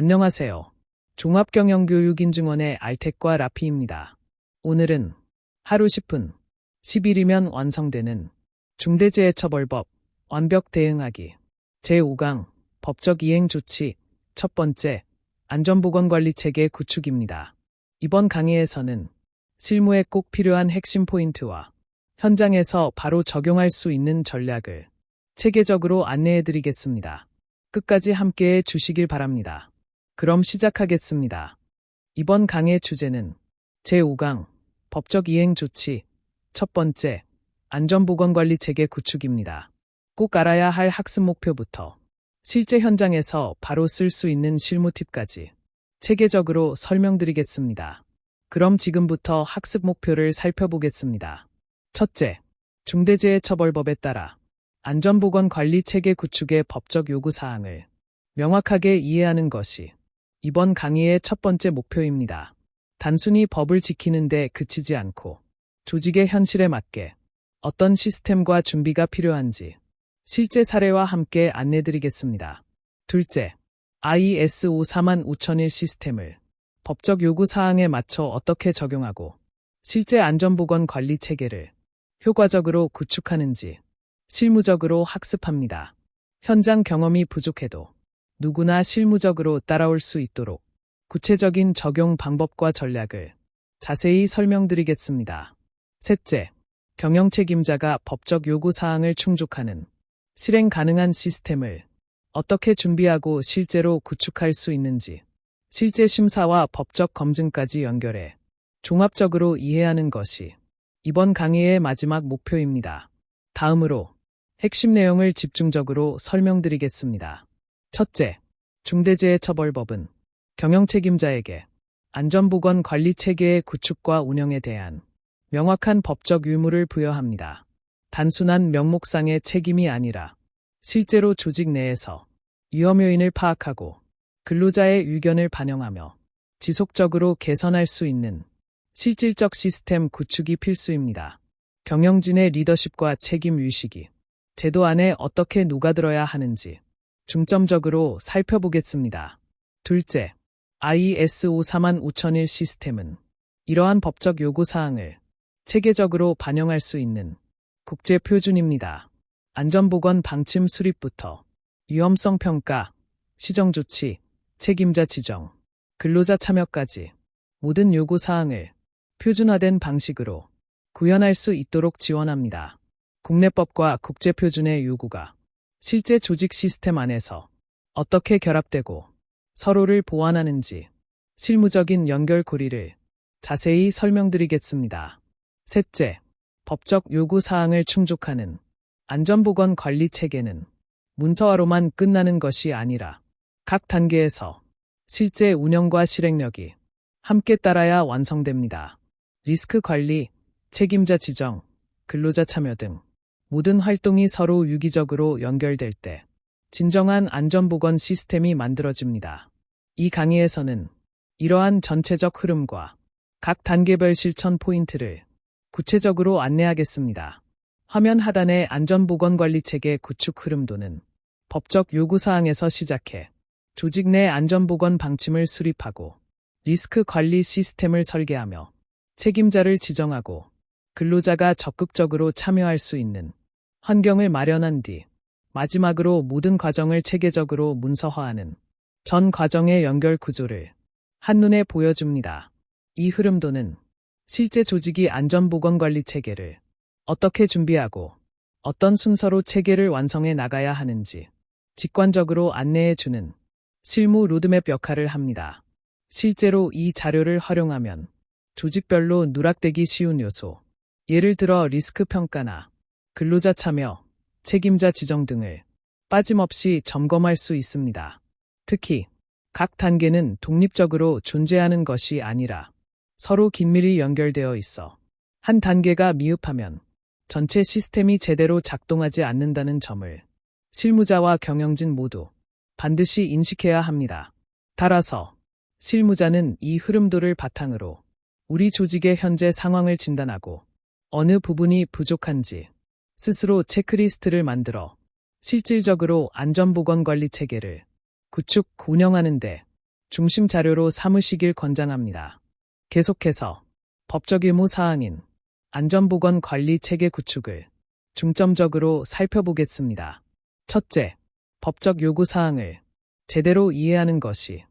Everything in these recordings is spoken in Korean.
안녕하세요. 종합경영교육인증원의 알텍과 라피입니다. 오늘은 하루 10분, 10일이면 완성되는 중대재해처벌법 완벽 대응하기 제5강 법적 이행 조치 첫 번째 안전보건관리 체계 구축입니다. 이번 강의에서는 실무에 꼭 필요한 핵심 포인트와 현장에서 바로 적용할 수 있는 전략을 체계적으로 안내해 드리겠습니다. 끝까지 함께 해 주시길 바랍니다. 그럼 시작하겠습니다. 이번 강의 주제는 제5강 법적 이행 조치 첫 번째 안전보건관리 체계 구축입니다. 꼭 알아야 할 학습 목표부터 실제 현장에서 바로 쓸 수 있는 실무 팁까지 체계적으로 설명드리겠습니다. 그럼 지금부터 학습 목표를 살펴보겠습니다. 첫째, 중대재해처벌법에 따라 안전보건관리 체계 구축의 법적 요구 사항을 명확하게 이해하는 것이 이번 강의의 첫 번째 목표입니다. 단순히 법을 지키는데 그치지 않고 조직의 현실에 맞게 어떤 시스템과 준비가 필요한지 실제 사례와 함께 안내드리겠습니다. 둘째, ISO 45001 시스템을 법적 요구 사항에 맞춰 어떻게 적용하고 실제 안전보건 관리 체계를 효과적으로 구축하는지 실무적으로 학습합니다. 현장 경험이 부족해도 누구나 실무적으로 따라올 수 있도록 구체적인 적용 방법과 전략을 자세히 설명드리겠습니다. 셋째, 경영 책임자가 법적 요구 사항을 충족하는 실행 가능한 시스템을 어떻게 준비하고 실제로 구축할 수 있는지 실제 심사와 법적 검증까지 연결해 종합적으로 이해하는 것이 이번 강의의 마지막 목표입니다. 다음으로 핵심 내용을 집중적으로 설명드리겠습니다. 첫째, 중대재해처벌법은 경영 책임자에게 안전보건 관리 체계의 구축과 운영에 대한 명확한 법적 의무를 부여합니다. 단순한 명목상의 책임이 아니라 실제로 조직 내에서 위험 요인을 파악하고 근로자의 의견을 반영하며 지속적으로 개선할 수 있는 실질적 시스템 구축이 필수입니다. 경영진의 리더십과 책임 의식이 제도 안에 어떻게 녹아들어야 하는지 중점적으로 살펴보겠습니다. 둘째, ISO 45001 시스템은 이러한 법적 요구 사항을 체계적으로 반영할 수 있는 국제 표준입니다. 안전보건 방침 수립부터 위험성 평가, 시정 조치, 책임자 지정, 근로자 참여까지 모든 요구 사항을 표준화된 방식으로 구현할 수 있도록 지원합니다. 국내법과 국제표준의 요구가 실제 조직 시스템 안에서 어떻게 결합되고 서로를 보완하는지 실무적인 연결고리를 자세히 설명드리겠습니다. 셋째, 법적 요구 사항을 충족하는 안전보건 관리 체계는 문서화로만 끝나는 것이 아니라 각 단계에서 실제 운영과 실행력이 함께 따라야 완성됩니다. 리스크 관리, 책임자 지정, 근로자 참여 등 모든 활동이 서로 유기적으로 연결될 때 진정한 안전보건 시스템이 만들어집니다. 이 강의에서는 이러한 전체적 흐름과 각 단계별 실천 포인트를 구체적으로 안내하겠습니다. 화면 하단의 안전보건관리체계 구축 흐름도는 법적 요구사항에서 시작해 조직 내 안전보건 방침을 수립하고 리스크 관리 시스템을 설계하며 책임자를 지정하고 근로자가 적극적으로 참여할 수 있는 환경을 마련한 뒤 마지막으로 모든 과정을 체계적으로 문서화하는 전 과정의 연결 구조를 한눈에 보여줍니다. 이 흐름도는 실제 조직이 안전보건관리 체계를 어떻게 준비하고 어떤 순서로 체계를 완성해 나가야 하는지 직관적으로 안내해 주는 실무 로드맵 역할을 합니다. 실제로 이 자료를 활용하면 조직별로 누락되기 쉬운 요소, 예를 들어 리스크 평가나 근로자 참여, 책임자 지정 등을 빠짐없이 점검할 수 있습니다. 특히 각 단계는 독립적으로 존재하는 것이 아니라 서로 긴밀히 연결되어 있어 한 단계가 미흡하면 전체 시스템이 제대로 작동하지 않는다는 점을 실무자와 경영진 모두 반드시 인식해야 합니다. 따라서 실무자는 이 흐름도를 바탕으로 우리 조직의 현재 상황을 진단하고 어느 부분이 부족한지 스스로 체크리스트를 만들어 실질적으로 안전보건관리 체계를 구축, 운영하는 데 중심 자료로 삼으시길 권장합니다. 계속해서 법적 의무 사항인 안전보건 관리 체계 구축을 중점적으로 살펴보겠습니다. 첫째, 법적 요구 사항을 제대로 이해하는 것이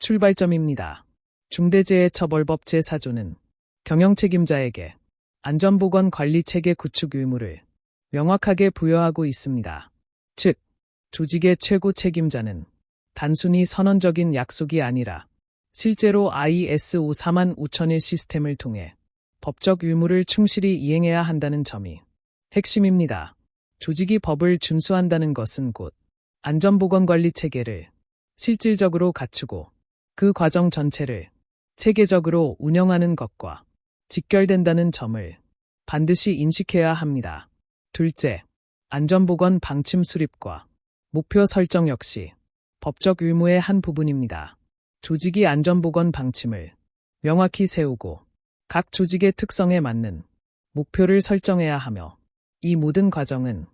출발점입니다. 중대재해처벌법 제4조는 경영 책임자에게 안전보건 관리 체계 구축 의무를 명확하게 부여하고 있습니다. 즉, 조직의 최고 책임자는 단순히 선언적인 약속이 아니라 실제로 ISO 45001 시스템을 통해 법적 의무를 충실히 이행해야 한다는 점이 핵심입니다. 조직이 법을 준수한다는 것은 곧 안전보건관리 체계를 실질적으로 갖추고 그 과정 전체를 체계적으로 운영하는 것과 직결된다는 점을 반드시 인식해야 합니다. 둘째, 안전보건 방침 수립과 목표 설정 역시 법적 의무의 한 부분입니다. 조직이 안전보건 방침을 명확히 세우고 각 조직의 특성에 맞는 목표를 설정해야 하며 이 모든 과정은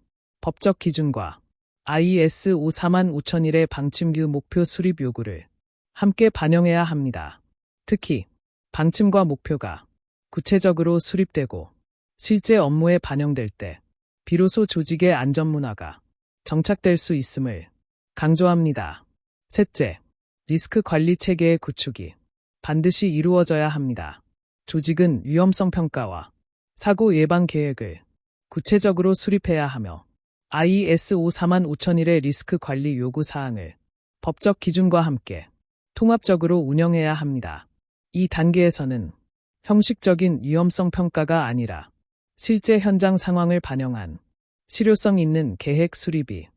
법적 기준과 IS 545 5001의 방침규 목표 수립 요구를 함께 반영해야 합니다. 특히 방침과 목표가 구체적으로 수립되고 실제 업무에 반영될 때 비로소 조직의 안전 문화가 정착될 수 있음을 강조합니다. 셋째, 리스크 관리 체계의 구축이 반드시 이루어져야 합니다. 조직은 위험성 평가와 사고 예방 계획을 구체적으로 수립해야 하며 IS 545 5001의 리스크 관리 요구 사항을 법적 기준과 함께 통합적으로 운영해야 합니다. 이 단계에서는 형식적인 위험성 평가가 아니라 실제 현장 상황을 반영한 실효성 있는 계획 수립이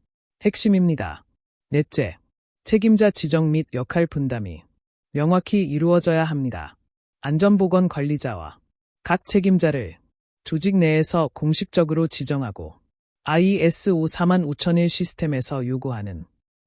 핵심입니다. 넷째, 책임자 지정 및 역할 분담이 명확히 이루어져야 합니다. 안전보건 관리자와 각 책임자를 조직 내에서 공식적으로 지정하고 IS 54501 시스템에서 요구하는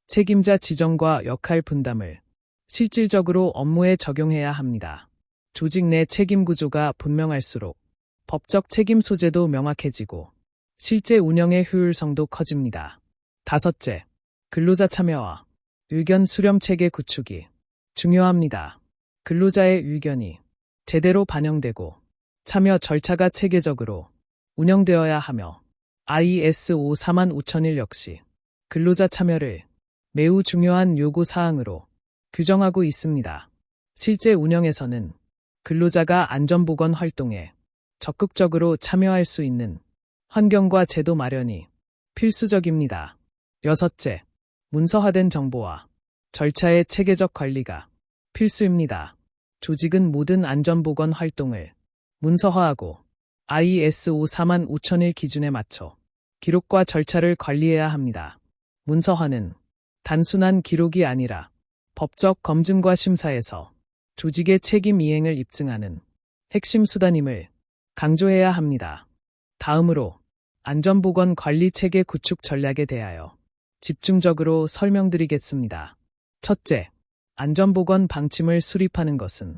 책임자 지정과 역할 분담을 실질적으로 업무에 적용해야 합니다. 조직 내 책임 구조가 분명할수록 법적 책임 소재도 명확해지고 실제 운영의 효율성도 커집니다. 다섯째, 근로자 참여와 의견 수렴 체계 구축이 중요합니다. 근로자의 의견이 제대로 반영되고 참여 절차가 체계적으로 운영되어야 하며 IS 5455001 역시 근로자 참여를 매우 중요한 요구 사항으로 규정하고 있습니다. 실제 운영에서는 근로자가 안전보건 활동에 적극적으로 참여할 수 있는 환경과 제도 마련이 필수적입니다. 여섯째, 문서화된 정보와 절차의 체계적 관리가 필수입니다. 조직은 모든 안전보건 활동을 문서화하고 IS 5455001 기준에 맞춰 기록과 절차를 관리해야 합니다. 문서화는 단순한 기록이 아니라 법적 검증과 심사에서 조직의 책임 이행을 입증하는 핵심 수단임을 강조해야 합니다. 다음으로 안전보건 관리 체계 구축 전략에 대하여 집중적으로 설명드리겠습니다. 첫째, 안전보건 방침을 수립하는 것은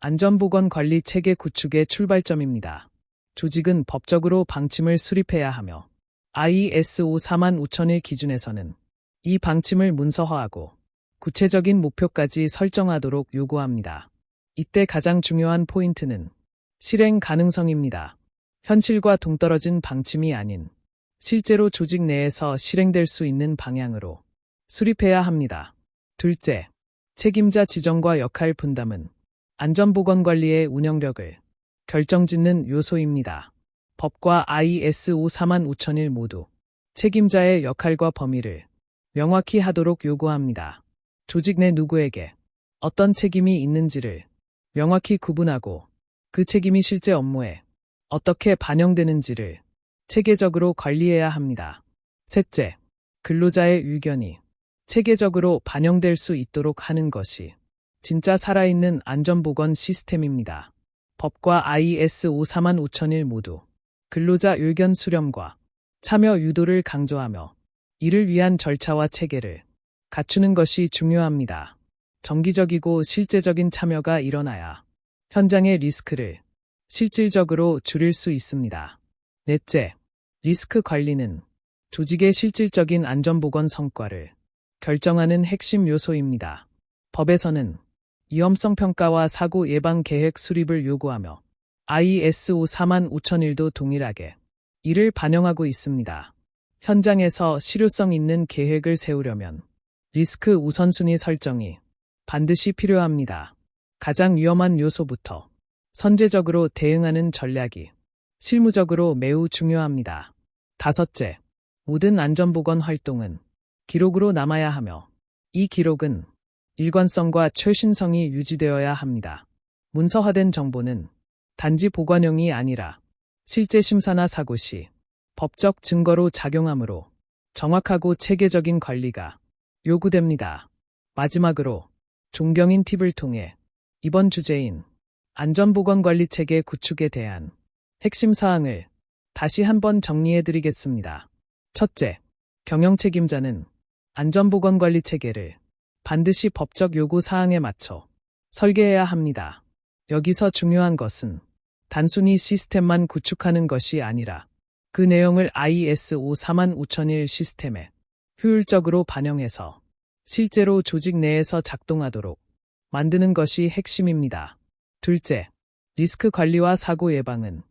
안전보건 관리 체계 구축의 출발점입니다. 조직은 법적으로 방침을 수립해야 하며 ISO 45001 기준에서는 이 방침을 문서화하고 구체적인 목표까지 설정하도록 요구합니다. 이때 가장 중요한 포인트는 실행 가능성입니다. 현실과 동떨어진 방침이 아닌 실제로 조직 내에서 실행될 수 있는 방향으로 수립해야 합니다. 둘째, 책임자 지정과 역할 분담은 안전보건관리의 운영력을 결정짓는 요소입니다. 법과 IS 5455001 모두 책임자의 역할과 범위를 명확히 하도록 요구합니다. 조직 내 누구에게 어떤 책임이 있는지를 명확히 구분하고 그 책임이 실제 업무에 어떻게 반영되는지를 체계적으로 관리해야 합니다. 셋째, 근로자의 의견이 체계적으로 반영될 수 있도록 하는 것이 진짜 살아있는 안전보건 시스템입니다. 법과 IS 5455001 모두 근로자 의견 수렴과 참여 유도를 강조하며 이를 위한 절차와 체계를 갖추는 것이 중요합니다. 정기적이고 실제적인 참여가 일어나야 현장의 리스크를 실질적으로 줄일 수 있습니다. 넷째, 리스크 관리는 조직의 실질적인 안전보건 성과를 결정하는 핵심 요소입니다. 법에서는 위험성 평가와 사고 예방 계획 수립을 요구하며 ISO 45001도 동일하게 이를 반영하고 있습니다. 현장에서 실효성 있는 계획을 세우려면 리스크 우선순위 설정이 반드시 필요합니다. 가장 위험한 요소부터 선제적으로 대응하는 전략이 실무적으로 매우 중요합니다. 다섯째, 모든 안전보건 활동은 기록으로 남아야 하며 이 기록은 일관성과 최신성이 유지되어야 합니다. 문서화된 정보는 단지 보관용이 아니라 실제 심사나 사고 시 법적 증거로 작용하므로 정확하고 체계적인 관리가 요구됩니다. 마지막으로 존경인 팁을 통해 이번 주제인 안전보건관리체계 구축에 대한 핵심 사항을 다시 한번 정리해 드리겠습니다. 첫째, 경영 책임자는 안전보건관리 체계를 반드시 법적 요구 사항에 맞춰 설계해야 합니다. 여기서 중요한 것은 단순히 시스템만 구축하는 것이 아니라 그 내용을 ISO 45001 시스템에 효율적으로 반영해서 실제로 조직 내에서 작동하도록 만드는 것이 핵심입니다. 둘째, 리스크 관리와 사고 예방은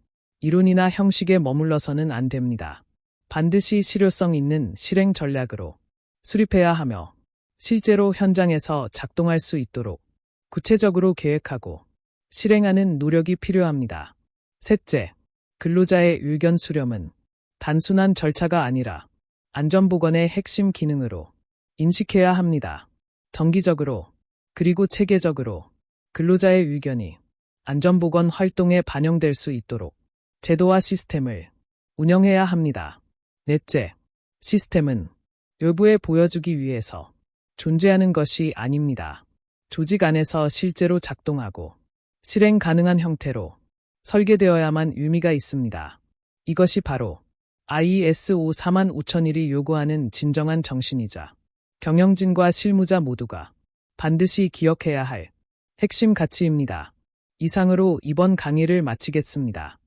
이론이나 형식에 머물러서는 안 됩니다. 반드시 실효성 있는 실행 전략으로 수립해야 하며 실제로 현장에서 작동할 수 있도록 구체적으로 계획하고 실행하는 노력이 필요합니다. 셋째, 근로자의 의견 수렴은 단순한 절차가 아니라 안전보건의 핵심 기능으로 인식해야 합니다. 정기적으로 그리고 체계적으로 근로자의 의견이 안전보건 활동에 반영될 수 있도록 제도와 시스템을 운영해야 합니다. 넷째, 시스템은 외부에 보여주기 위해서 존재하는 것이 아닙니다. 조직 안에서 실제로 작동하고 실행 가능한 형태로 설계되어야만 의미가 있습니다. 이것이 바로 ISO 45001이 요구하는 진정한 정신이자 경영진과 실무자 모두가 반드시 기억해야 할 핵심 가치입니다. 이상으로 이번 강의를 마치겠습니다.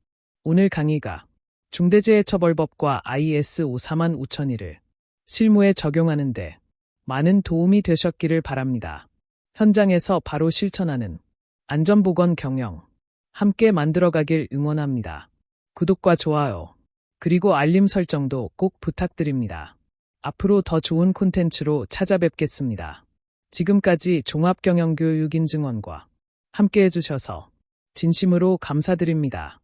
오늘 강의가 중대재해처벌법과 ISO 45001을 실무에 적용하는데 많은 도움이 되셨기를 바랍니다. 현장에서 바로 실천하는 안전보건 경영 함께 만들어가길 응원합니다. 구독과 좋아요 그리고 알림 설정도 꼭 부탁드립니다. 앞으로 더 좋은 콘텐츠로 찾아뵙겠습니다. 지금까지 종합경영교육인증원과 함께 해 주셔서 진심으로 감사드립니다.